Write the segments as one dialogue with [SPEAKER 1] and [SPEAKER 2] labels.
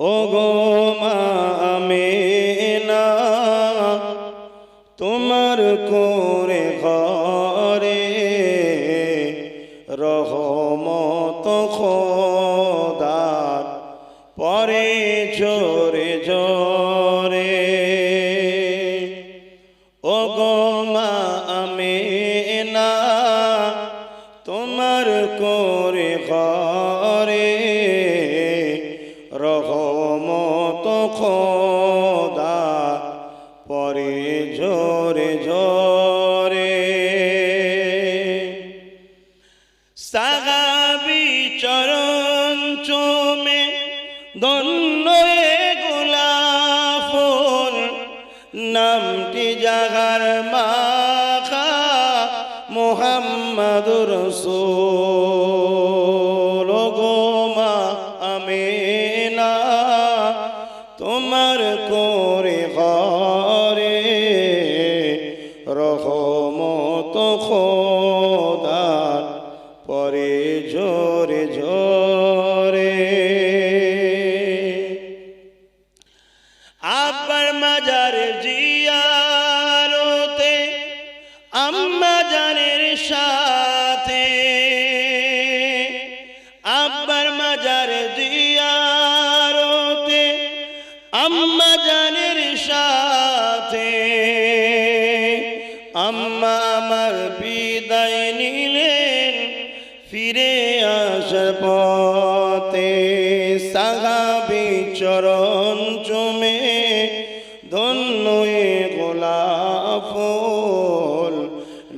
[SPEAKER 1] ও গো মামেনা তোমার করে ঘরে রহমত খোদার পরে জোরে জোরে ও গো মামেনা তোমার করে ঘরে রহমত খোদা পরে জোরে জোরে। সাগাবি চরণ চোমে দন্য গোলাফুল নামটি জাগার মাখা মোহাম্মদুর রসুল। করে ঘরে। রহমত খোদার পরে জোরে জোরে। আব্বার মাজার জিয়ারতে আমার বিদায় নিলেন, ফিরে আসার পথে সাহাবি চরণ চমে ধন্য গোলাপ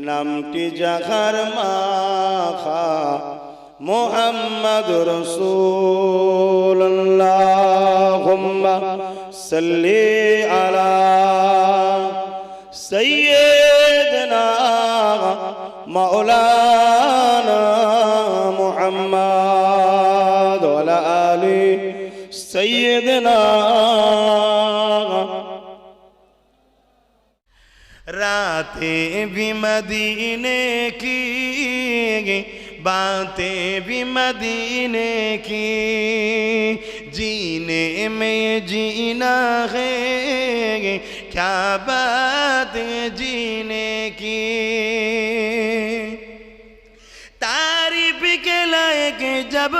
[SPEAKER 1] নামটি জাহার মাখা মোহাম্মদ রসুল্লাহ সাল্লি আলা সৈয়দ مولانا محمد وعلى آل سيدنا रातें भी मदीने की बातें भी मदीने की जीने में जीना है क्या बात है जीने की جب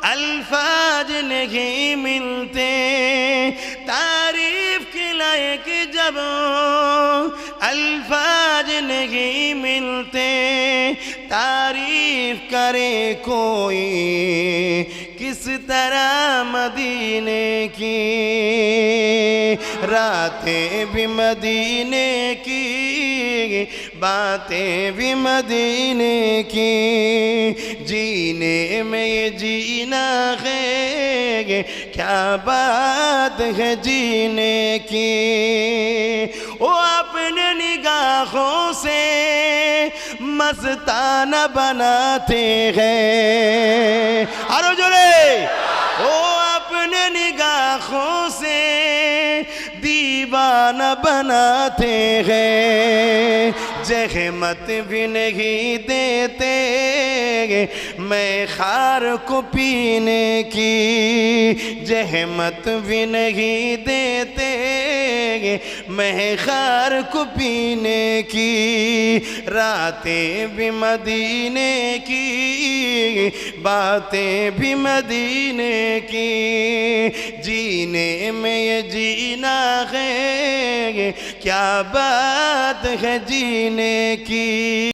[SPEAKER 1] الفاظ نہیں ملتے، تعریف کے لائق جب الفاظ نہیں ملتے، تعریف کرے کوئی کس طرح مدینے کی؟ راتیں بھی مدینے کی की बातें भी मदीने की जीने में ये जीना है क्या बात है जीने की वो अपने निगाहों से मस्ताना बनाते हैं अरे जोरे دیوانہ بناتے ہیں۔ جہمت بھی نہیں دیتے میں خار کو پینے کی جہمت بھی نہیں دیتے گے میں خار کو پینے کی، راتیں بھی مدینے کی، باتیں بھی مدینے کی۔ جینے میں یہ جینا ہے، کیا بات ہے جینے کی؟